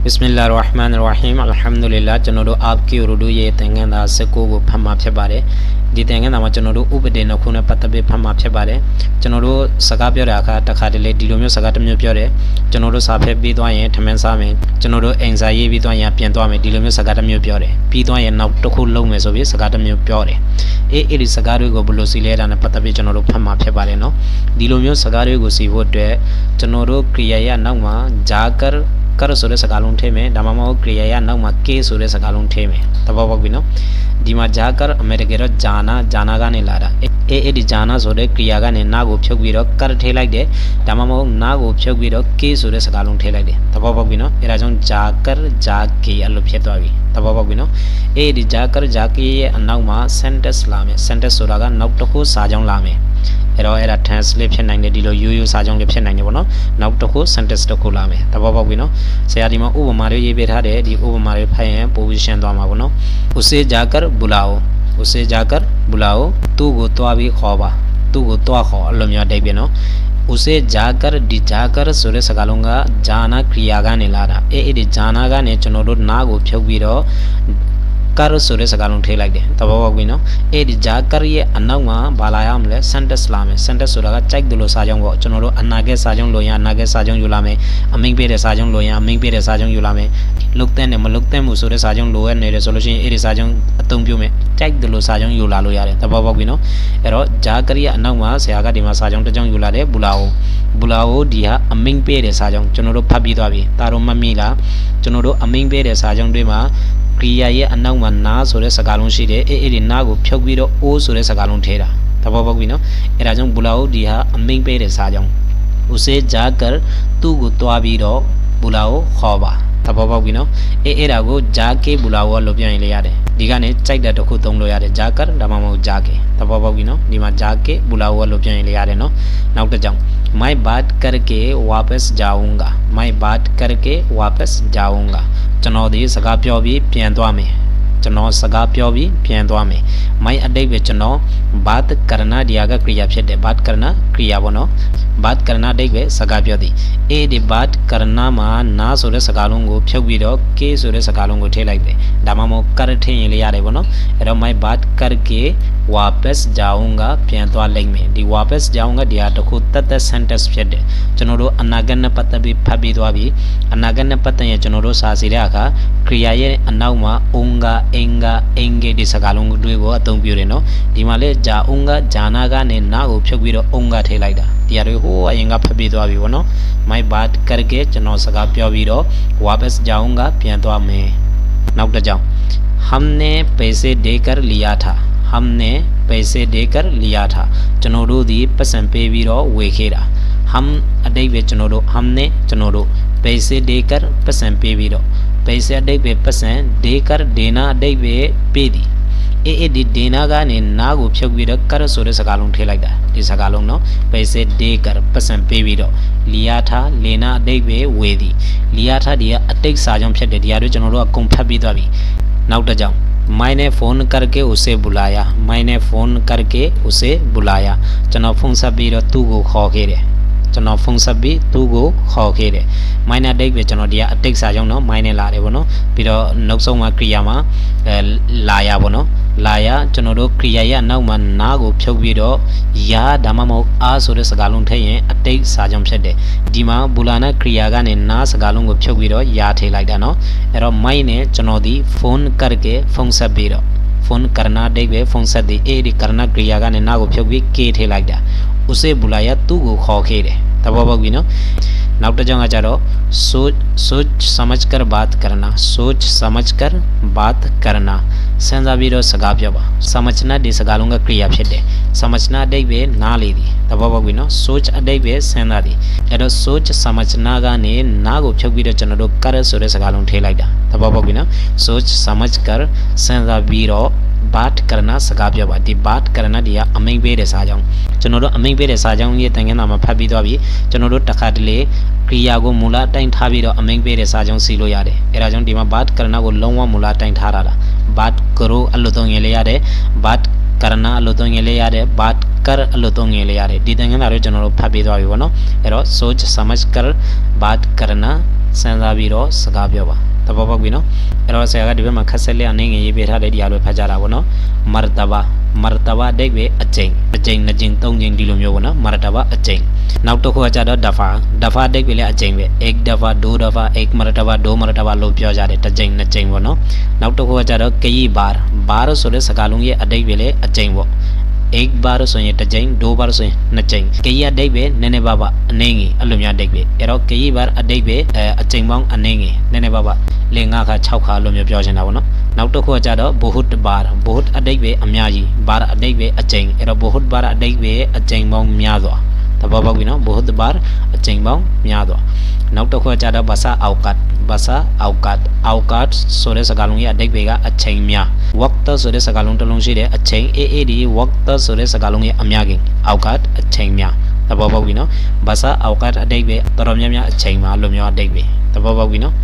بسم الله الرحمن الرحيم الحمد لله ကျွန်တော်တို့အာကီရိုဒူရဲ့သင်္ကန်းသာ19ကိုဖတ်မှာဖြစ်ပါတယ်ဒီသင်္ကန်းသာမှာကျွန်တော်တို့ဥပဒေနှစ်ခုနဲ့ပတ်သက်ပြီးဖတ်မှာဖြစ်ပါတယ်ကျွန်တော်တို့စကားပြောတဲ့အခါတစ်ခါတလေဒီလိုမျိုးစကားတစ်မျိုးပြောတယ်ကျွန်တော်တို့စာဖက်ပြီးသွားရင်ထမင်းစားမယ်ကျွန်တော်တို့အိမ်စာရေးပြီးသွားရင်ပြန်သွားမယ်ဒီလိုမျိုးစကားတစ်မျိုးပြောတယ်ပြီးသွားရင်နောက်တစ်ခုလုံးမယ်ဆိုပြီးစကားတစ်မျိုးပြောတယ်အေးအဲ့ဒီစကားတွေကိုဘယ်လိုစီလဲတာနဲ့ပတ်သက်ပြီးကျွန်တော်တို့ဖတ်မှာဖြစ်ပါတယ်နော်ဒီလိုမျိုးစကားတွေကိုစီဖို့အတွက်ကျွန်တော်တို့ kriya ရနောက်မှာဂျာကာ ရဆိုတဲ့စကားလုံးထည့်မယ်ဒါမှမဟုတ် क्रिया ရနောက်မှာ k ဆိုတဲ့စကားလုံးထည့်မယ်သဘောပေါက်ပြီနော်ဒီမှာ जाकर အမေရိကန်တော့ဂျာနာဂျာနာကနေလာတာအေးအဲ့ဒီဂျာနာဆိုတဲ့ क्रिया ကနေနာကိုဖြုတ်ပြီးတော့ kar ထည့်လိုက်တယ်ဒါမှမဟုတ်နာကိုဖြုတ်ပြီးတော့ k ဆိုတဲ့စကားလုံးထည့်လိုက်တယ်သဘောပေါက်ပြီနော်အဲဒါကြောင့် जाकर जाके အဲ့လိုဖြစ်သွားပြီ သဘောပေါက်ပြီနော်အေးဒီ जाकर जाके ရဲ့အနောက်မှာ sentence လာမယ် sentence ဆိုတာကနောက်တစ်ခုစာကြောင်းလာမယ်အဲ့တော့အဲ့ဒါ translate ဖြစ်နိုင်တယ်ဒီလိုရိုးရိုးစာကြောင်းလေးဖြစ်နိုင်တယ်ပေါ့နော်နောက်တစ်ခု sentence တစ်ခုလာမယ်သဘောပေါက်ပြီနော်ဆရာဒီမှာဥပမာလေးရေးပေးထားတယ်ဒီဥပမာလေးဖတ်ရင်ပိုပြီးရှင်းသွားမှာပေါ့နော် उसे जाकर बुलाओ उसे जाकर बुलाओ तू ကိုတွားပြီးခေါ်ပါသူ့ကိုတွားခေါ်အလိုမျိုးအတိတ်ပဲနော် उसे जाकर ဒီ जाकर ဆိုတဲ့စကားလုံးကဂျာနာခရီယာကနေလာတာအေးအေးဒီဂျာနာကနေကျွန်တော်တို့နားကိုဖြုတ်ပြီးတော့ ကာရဆိုတဲ့စကားလုံးထည့်လိုက်တယ်သဘောပေါက်ပြီနော်အဲ့ဒီဂျာကာရဲ့အနောက်မှာဘာလာရမလဲ sentence လာမယ် sentence ဆိုတာကကြိုက်တယ်လို့စာကြောင်းပေါ့ကျွန်တော်တို့အနာဂတ်စာကြောင်းလိုရင်အနာဂတ်စာကြောင်းယူလာမယ်အမိန့်ပေးတဲ့စာကြောင်းလိုရင်အမိန့်ပေးတဲ့စာကြောင်းယူလာမယ်လုတ်တဲ့နဲ့မလုတ်တဲ့မှုဆိုတဲ့စာကြောင်းလိုရနေတယ်ဆိုလို့ရှိရင်အဲ့ဒီစာကြောင်းအသုံးပြုမယ်ကြိုက်တယ်လို့စာကြောင်းယူလာလို့ရတယ်သဘောပေါက်ပြီနော်အဲ့တော့ဂျာကာရဲ့အနောက်မှာဆရာကဒီမှာစာကြောင်းတစ်ကြောင်းယူလာတယ်ဘူလာအိုဘူလာအိုဒီဟာအမိန့်ပေးတဲ့စာကြောင်းကျွန်တော်တို့ဖတ်ပြီးသွားပြီဒါတော့မမိလားကျွန်တော်တို့အမိန့်ပေးတဲ့စာကြောင်းတွေမှာ نہور سگال بلا ہوا لوبیاں بات کر کے واپس جاؤں گا میں بات کر کے واپس جاؤں گا ကျွန်တော်ဒီစကားပြောပြီးပြန်သွားမယ် ကျွန်တော်စကားပြောပြီးပြန်သွားမယ်မိုင်းအတိတ်ပဲကျွန်တော်ဘာတ်ကရနာဒီယာကကရိယာဖြစ်တယ်ဘာတ်ကရနာကရိယာဘောနော်ဘာတ်ကရနာအတိတ်ပဲစကားပြောသည်အေဒီဘာတ်ကရနာမှာနာဆိုတဲ့စကားလုံးကိုဖြုတ်ပြီးတော့ကေဆိုတဲ့စကားလုံးကိုထည့်လိုက်တယ်ဒါမှမဟုတ်ကရထည့်ရင်လည်းရတယ်ဘောနော်အဲ့တော့မိုင်းဘာတ်ကရကေဝါပက်စ်ဂျောင်းကပြန်သွားလိမ့်မယ်ဒီဝါပက်စ်ဂျောင်းကဒီဟာတစ်ခုတက်တက် sentence ဖြစ်တယ်ကျွန်တော်တို့အနာဂတ်နဲ့ပတ်သက်ပြီးဖတ်ပြီးသွားပြီအနာဂတ်နဲ့ပတ်သက်ရင်ကျွန်တော်တို့စာစီတဲ့အခါကရိယာရဲ့အနောက်မှာအုံကunga enga enge ဒီစကားလုံးတွေကိုအသုံးပြုတယ်နော်ဒီမှာလဲဂျာ unga ဂျာနာကနေနာကိုဖြုတ်ပြီးတော့ unga ထည့်လိုက်တာဒီဟာတွေဟိုးအရင်ကဖတ်ပြီးသွားပြီဗောနော် my bad करके ကျွန်တော်စကားပြောပြီးတော့ वापस जाऊंगा ပြန်သွားမယ်နောက်တစ်ကြောင်း हमने पैसे देकर लिया था हमने पैसे देकर लिया था ကျွန်တော်တို့ဒီပတ်စံပေးပြီးတော့ဝေခဲ့တာ हम အတိတ်ပဲကျွန်တော်တို့ हमने ကျွန်တော်တို့ पैसे देकर ပတ်စံပေးပြီးတော့ پیسے اڈے پہ پسن دے کر دینا اڈے پہ پے دی اے اے دی دینا گا نے نا کو پھیک بھی رکھ کر سورے سکالوں ٹھے لگ دا دی سکالوں نو پیسے دے کر پسن پے بھی رو لیا تھا لینا اڈے پہ ہوئے دی لیا تھا دیا اٹیک ساجوں پھر دے دیا رو چنو رو اکوں پھا بھی دوا بھی ناوٹا جاؤں میں نے فون کر کے اسے بلایا میں نے فون کر کے اسے بلایا چنو فون سب بھی رو تو گو خوکے رہے ကျွန်တော်ဖုန်းဆက်ပြီးသူ့ကိုခေါ်ခဲ့တယ် minor date ပဲကျွန်တော်ဒီကအတိတ်စာကြောင့်เนาะ minor လာတယ်ဗောနော်ပြီးတော့နောက်ဆုံးမှာ kriya မှာအဲလာရဗောနော်လာရကျွန်တော်တို့ kriya ရနောက်မှာနားကိုဖြုတ်ပြီးတော့ရာဒါမှမဟုတ်အားဆိုတဲ့စကားလုံးထည့်ရင်အတိတ်စာကြောင့်ဖြစ်တယ်ဒီမှာဘူလာနာ kriya ကနေနားစကားလုံးကိုဖြုတ်ပြီးတော့ရာထည့်လိုက်တာเนาะအဲ့တော့ mind နဲ့ကျွန်တော်ဒီဖုန်းကတ်ကေဖုန်းဆက်ပြီးတော့ phone karna ဒိတ်ပဲဖုန်းဆက်ဒီ a ဒီ karna kriya ကနေနားကိုဖြုတ်ပြီး k ထည့်လိုက်တာ उसे बुलाया သူ့ကိုခေါ်ခဲ့တယ်သဘောပေါက်ပြီနော်နောက်တစ်ကြောင်းကကြတော့ सोच सोच समझ कर बात करना सोच समझ कर बात करना စဉ်းစားပြီးတော့စကားပြောပါ समझना ဒီစကားလုံးကကရိယာဖြစ်တယ် समझना အဓိပ္ပာယ်နားလေသည်သဘောပေါက်ပြီနော် सोच အဓိပ္ပာယ်စဉ်းစားသည်အဲ့တော့ सोच समझना ကနေနားကိုဖြုတ်ပြီးတော့ကျွန်တော်တို့ कर ဆိုတဲ့စကားလုံးထည့်လိုက်တာသဘောပေါက်ပြီနော် सोच समझ कर စဉ်းစားပြီးတော့ बात करना စကားပြောပါဒီ बात करना ဒီကအမိန်ပေးတဲ့စာကြောင်းကျွန်တော်တို့အမိန်ပေးတဲ့စာကြောင်းရဲ့တန်ခင်းတာမှာဖတ်ပြီးသွားပြီကျွန်တော်တို့တစ်ခါတလေကရိယာကိုမူလအတိုင်းထားပြီးတော့အမိန်ပေးတဲ့စာကြောင်းစီလို့ရတယ်အဲဒါကြောင့်ဒီမှာ बात करना ကိုလုံးဝမူလအတိုင်းထားတာလား बात करो အလို့သုံးရင်လည်းရတယ် बात करना အလို့သုံးရင်လည်းရတယ် बात कर အလို့သုံးရင်လည်းရတယ်ဒီတန်ခင်းတာတွေကျွန်တော်တို့ဖတ်ပြီးသွားပြီပေါ့နော်အဲ့တော့ सोच समझ कर बात करना စဉ်းစားပြီးတော့စကားပြောပါသ ဘောပေါက်ပြီနော်အဲ့တော့ဆရာကဒီဘက်မှာခက်ဆက်လက်အနေငယ်ရေးပေးထားတဲ့ဒီအလိုဖတ်ကြတာပေါ့နော်မရတဘာမရတဘာအဓိပ္ပာယ်အကျိန်အကျိန်နှစ်ကျိန်သုံးကျိန်ဒီလိုမျိုးပေါ့နော်မရတဘာအကျိန်နောက်တစ်ခုကကြတော့ဒဖာဒဖာအဓိပ္ပာယ်လည်းအကျိန်ပဲ ek ဒဖာဒိုဒဖာ ek မရတဘာဒိုမရတဘာလို့ပြောကြတယ်တစ်ကျိန်နှစ်ကျိန်ပေါ့နော်နောက်တစ်ခုကကြတော့ကယီဘာဘာဆိုတဲ့စကားလုံးရဲ့အဓိပ္ပာယ်လည်းအကျိန်ပေါ့ एक बार सोए टजाइन दो बार सोए नचाइन कई अडेक बे नैने बाबा अनेंगे अलुमिया अडेक बे एरो कई बार अडेक बे अचें बांग अनेंगे नैने बाबा ले nga kha 6ခါလို့မျိုးပြောချင်တာပေါ့နော်နောက်တစ်ခုကကြတော့ বহুত bar বহুত အတိတ်ပဲအများကြီး bar အတိတ်ပဲအကျိန်အဲ့တော့ বহুত bar အတိတ်ပဲအကျိန်ပေါင်းများစွာ သဘောပေါက်ပြီနော်ဘ ਹੁ တ်ဘာအကြိမ်ပေါင်းများစွာနောက်တစ်ခုကကြတော့ဘာသာအောက်ကတ်ဘာသာအောက်ကတ်အောက်ကတ်ဆိုတဲ့စကားလုံးရဲ့အတိတ်ပဲကအချိန်များ waqt ဆိုတဲ့စကားလုံးတစ်လုံးရှိတယ်အချိန် aad waqt ဆိုတဲ့စကားလုံးရဲ့အများကြီးအောက်ကတ်အချိန်များသဘောပေါက်ပြီနော်ဘာသာအောက်ကတ်အတိတ်ပဲတော်တော်များများအချိန်မှာလိုမျိုးအတိတ်ပဲသဘောပေါက်ပြီနော်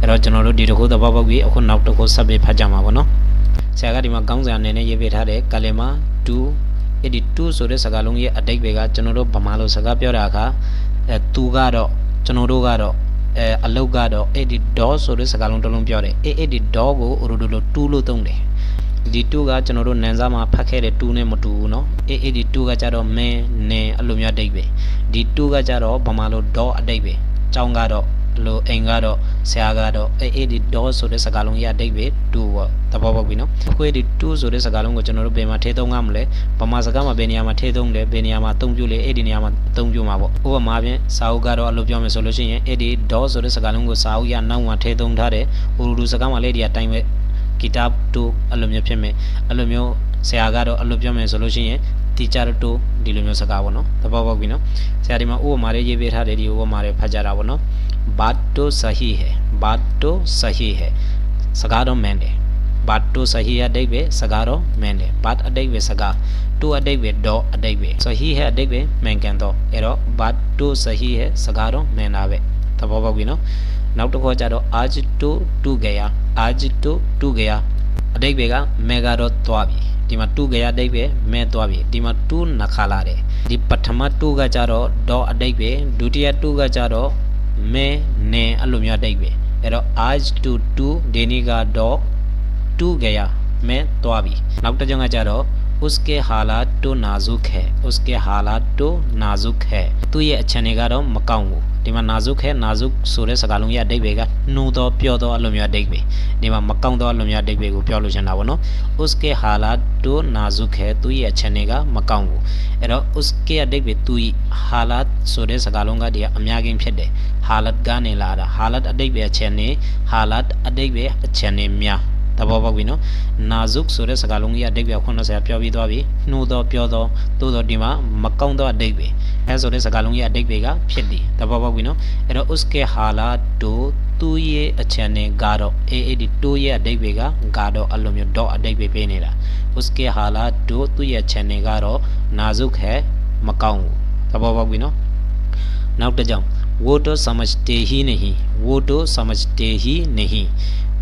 အဲ့တော့ကျွန်တော်တို့ဒီတစ်ခုသဘောပေါက်ပြီအခုနောက်တစ်ခုဆက်ပြီးဖတ်ကြမှာပေါ့နော်ဆရာကဒီမှာကောင်းစရာအနေနဲ့ရေးပေးထားတဲ့ကလင်မာ2 အဲ့ဒီ2ဆိုတဲ့စကားလုံးရဲ့အတိတ်ပဲကကျွန်တော်တို့ဗမာလိုစကားပြောတာကအဲသူကတော့ကျွန်တော်တို့ကတော့အဲအလုတ်ကတော့အဲ့ဒီ dot ဆိုတဲ့စကားလုံးတစ်လုံးပြောတယ်အဲ့အဲ့ဒီ dot ကိုဥရဒူလို2လို့သုံးတယ်ဒီ2ကကျွန်တော်တို့နန်စားမှာဖတ်ခဲ့တဲ့2နဲ့မတူဘူးเนาะအဲ့အဲ့ဒီ2ကကြတော့မင်းနင်အဲ့လိုမျိုးအတိတ်ပဲဒီ2ကကြတော့ဗမာလို dot အတိတ်ပဲကျောင်းကတော့ လို့အိမ်ကတော့ဆရာကတော့အဲ့အဲ့ဒီ dot ဆိုတဲ့စကားလုံးရဲ့အတိတ်ပဲ2ပေါ့သဘောပေါက်ပြီနော်အခုဒီ2ဆိုတဲ့စကားလုံးကိုကျွန်တော်တို့ဘယ်မှာထည့်သုံးရမလဲဗမာစကားမှာဘယ်နေရာမှာထည့်သုံးလဲဘယ်နေရာမှာအသုံးပြုလဲအဲ့ဒီနေရာမှာအသုံးပြုမှာပေါ့ဥပမာဖြင့်စာအုပ်ကတော့အလုပ်ပြောမယ်ဆိုလို့ရှိရင်အဲ့ဒီ dot ဆိုတဲ့စကားလုံးကိုစာအုပ်ရနောက်မှာထည့်သုံးထားတယ်ဥရူစကားမှာလည်းဒီအတိုင်းပဲဂီတာတူအဲ့လိုမျိုးဖြစ်မယ်အဲ့လိုမျိုးဆရာကတော့အလုပ်ပြောမယ်ဆိုလို့ရှိရင် teacher တူဒီလိုမျိုးစကားပေါ့နော်သဘောပေါက်ပြီနော်ဆရာဒီမှာဥပမာလေးရေးပေးထားတယ်ဒီဥပမာလေးဖတ်ကြတာပေါ့နော် बात तो सही है बात तो सही है စကားတော့မှန်တယ် बात तो सही है အတိတ်ပဲစကားတော့မှန်တယ် बात အတိတ်ပဲစကား तो အတိတ်ပဲတော့အတိတ်ပဲ सही है အတိတ်ပဲမှန်ကန်တော့အဲ့တော့ बात तो सही है စကားတော့မှန်တာပဲသဘောပေါက်ပြီနော်နောက်တစ်ခေါက်ကျတော့ आज तो टू गया आज तो टू गया အတိတ်ပဲကမဲကတော့သွားပြီ ဒီမှာ2ကြရအတိတ်ပဲမဲသွားပြီဒီမှာ2နှစ်ခါလာတယ်ဒီပထမ2ကကြတော့တော့အတိတ်ပဲဒုတိယ2ကကြတော့မဲနေအဲ့လိုမျိုးအတိတ်ပဲအဲ့တော့ आज to 2ဒီနေ့ကတော့2ကြရမဲသွားပြီနောက်တစ်ကြောင်းကကြတော့ उसके हालात तो नाजुक है उसके हालात तो नाजुक है သူ့ရဲ့အခြေအနေကတော့မကောင်းဘူးဒီမှာ नाजुक है नाजुक ဆိုတဲ့စကားလုံးရဲ့အဓိပ္ပာယ်ကနှိုးတော့ပြောတော့အလိုမျိုးအဓိပ္ပာယ်ဒီမှာမကောင်းတော့အလိုမျိုးအဓိပ္ပာယ်ကိုပြောလို့ချင်တာပေါ့နော် उसके हालात तो नाजुक है သူ့ရဲ့အခြေအနေကမကောင်းဘူးအဲ့တော့ उसके အဓိပ္ပာယ်သူ့ हालात ဆိုတဲ့စကားလုံးကဒီကအများကြီးဖြစ်တယ် हालत ကနေလာတာ हालत အဓိပ္ပာယ်အခြေအနေ हालत အဓိပ္ပာယ်အခြေအနေများ သဘောပေါက်ပြီနော်နာဇုဆိုတဲ့စကားလုံးကြီးအဓိပ္ပာယ်80ပြောပြီးသွားပြီနှိုးတော့ပြောတော့သို့တော့ဒီမှာမကောင်းတော့အဓိပ္ပာယ်အဲဆိုတဲ့စကားလုံးကြီးအဓိပ္ပာယ်ကဖြစ်တယ်သဘောပေါက်ပြီနော်အဲ့တော့ uske hala to သူ့ရဲ့အချန်နဲ့ကတော့အေးအေးဒီတိုးရဲ့အဓိပ္ပာယ်ကကတော့အလိုမျိုးတော့အဓိပ္ပာယ်ပေးနေတာ uske hala to သူ့ရဲ့ချန်နဲ့ကတော့နာဇုခဲမကောင်းဘူးသဘောပေါက်ပြီနော်နောက်တစ်ကြောင် वो तो समझते ही नहीं वो तो समझते ही नहीं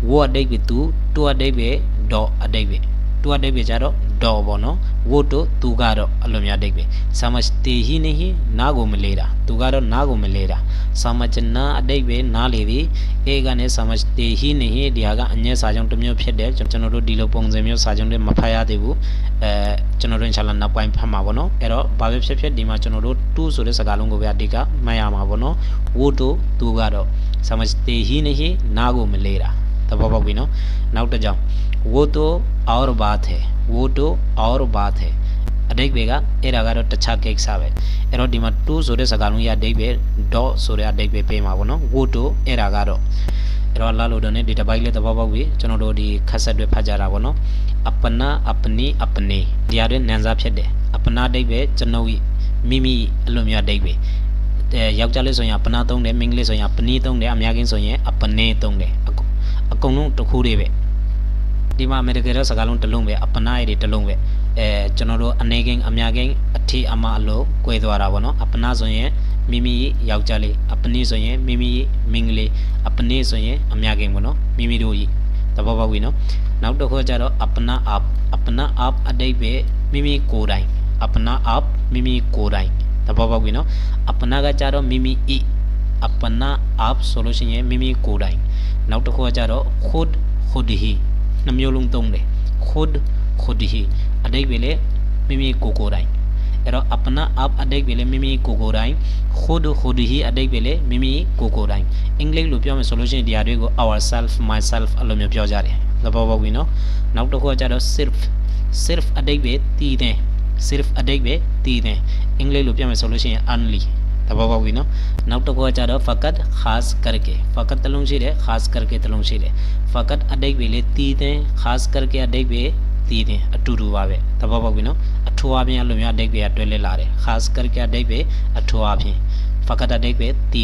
ဝအတိတ်ပဲသူတူအတိတ်ပဲဒေါ်အတိတ်ပဲတူအတိတ်ပဲကြတော့ဒေါ်ပေါ့နော်ဝတို့သူကတော့အလိုများအတိတ်ပဲဆမတေဟိနေဟိနာကိုမလဲတာသူကတော့နာကိုမလဲတာဆမချနာအတိတ်ပဲနားလေပြီအေကနဲ့ဆမတေဟိနေဟိဒီဟာကအငဲစာချုပ်တစ်မျိုးဖြစ်တယ်ကျွန်တော်တို့ဒီလိုပုံစံမျိုးစာချုပ်တွေမဖတ်ရသေးဘူးအဲကျွန်တော်တို့ inshallah နောက်ပိုင်းဖတ်မှာပေါ့နော်အဲ့တော့ဘာပဲဖြစ်ဖြစ်ဒီမှာကျွန်တော်တို့တူဆိုတဲ့စကားလုံးကိုပဲအတိတ်ကမှတ်ရမှာပေါ့နော်ဝတို့သူကတော့ဆမတေဟိနေဟိနာကိုမလဲတာ သဘောပေါက်ပြီနော်နောက်တစ်ကြောင်ဝိုတိုအောရဘာသဲဝိုတိုအောရဘာသဲအတိတ်ပဲကအဲ့ဒါကတော့တခြားကိစ္စပဲအဲ့တော့ဒီမှာ2ဆိုတဲ့စကားလုံးရအတိတ်ပဲ dot ဆိုတဲ့အတိတ်ပဲပေးမှာပေါ့နော်ဝိုတိုအဲ့ဒါကတော့အဲ့တော့လာလို့တော့ ਨੇ ဒီတစ်ပိုင်းလေးသဘောပေါက်ပြီကျွန်တော်တို့ဒီခက်ဆက်တွေဖတ်ကြတာပေါ့နော်အပနာအပနီအပနေဒီအရွယ်နန်စားဖြစ်တယ်အပနာအတိတ်ပဲကျွန်တော်မိမိအလိုမျိုးအတိတ်ပဲယောက်ျားလေးဆိုရင်ပနာသုံးတယ်မိန်းကလေးဆိုရင်ပနီသုံးတယ်အများကြီးဆိုရင်အပနေသုံးတယ် အကုန်လုံးတစ်ခုတည်းပဲဒီမှာအမေရိကန်ရဲ့စကားလုံးတစ်လုံးပဲအပနာရည်တွေတစ်လုံးပဲအဲကျွန်တော်တို့အနေကင်းအများကင်းအထီးအမအလို့꿰သွားတာပေါ့နော်အပနာဆိုရင်မိမိယောက်ျားလေးအပနိဆိုရင်မိမိမင်းကလေးအပနိဆိုရင်အများကင်းပေါ့နော်မိမိတို့ကြီးတဘောပေါက်ပြီနော်နောက်တစ်ခါကျတော့အပနာအပ်အပနာအပ်အတိတ်ပဲမိမိကိုယ်တိုင်အပနာအပ်မိမိကိုယ်တိုင်တဘောပေါက်ပြီနော်အပနာကကျတော့မိမိဤအပနာအပ်ဆိုလို့ရှိရင်မိမိကိုယ်တိုင် နောက်တစ်ခုကကြတော့ khud khud hi နှမျိုးလုံးသုံးတယ် khud khud hi အတိတ်ပဲလေမိမိကိုယ်ကိုယ်တိုင်အဲ့တော့ apna aap အတိတ်ပဲလေမိမိကိုယ်ကိုယ်တိုင် khud khud hi အတိတ်ပဲလေမိမိကိုယ်ကိုယ်တိုင်အင်္ဂလိပ်လိုပြောမယ်ဆိုလို့ရှိရင်ဒီဟာတွေကို ourself myself အဲ့လိုမျိုးပြောကြတယ်သဘောပေါက်ပြီနော်နောက်တစ်ခုကကြတော့ sirf sirf အတိတ်ပဲတည်တယ် sirf အတိတ်ပဲတည်တယ်အင်္ဂလိပ်လိုပြောမယ်ဆိုလို့ရှိရင် only သဘောပေါက်ပြီနော်နောက်တစ်ခုကကြတော့ faqat khas karke faqat တလုံးရှိတယ် khas karke တလုံးရှိတယ် faqat အတိတ်ပဲလေတည်တယ် khas karke အတိတ်ပဲတည်တယ်အတူတူပါပဲသဘောပေါက်ပြီနော်အထူးအပြင်အလိုမျိုးအတိတ်ပဲတွဲလက်လာတယ် khas karke အတိတ်ပဲအထူးအပြင် faqat အတိတ်ပဲတ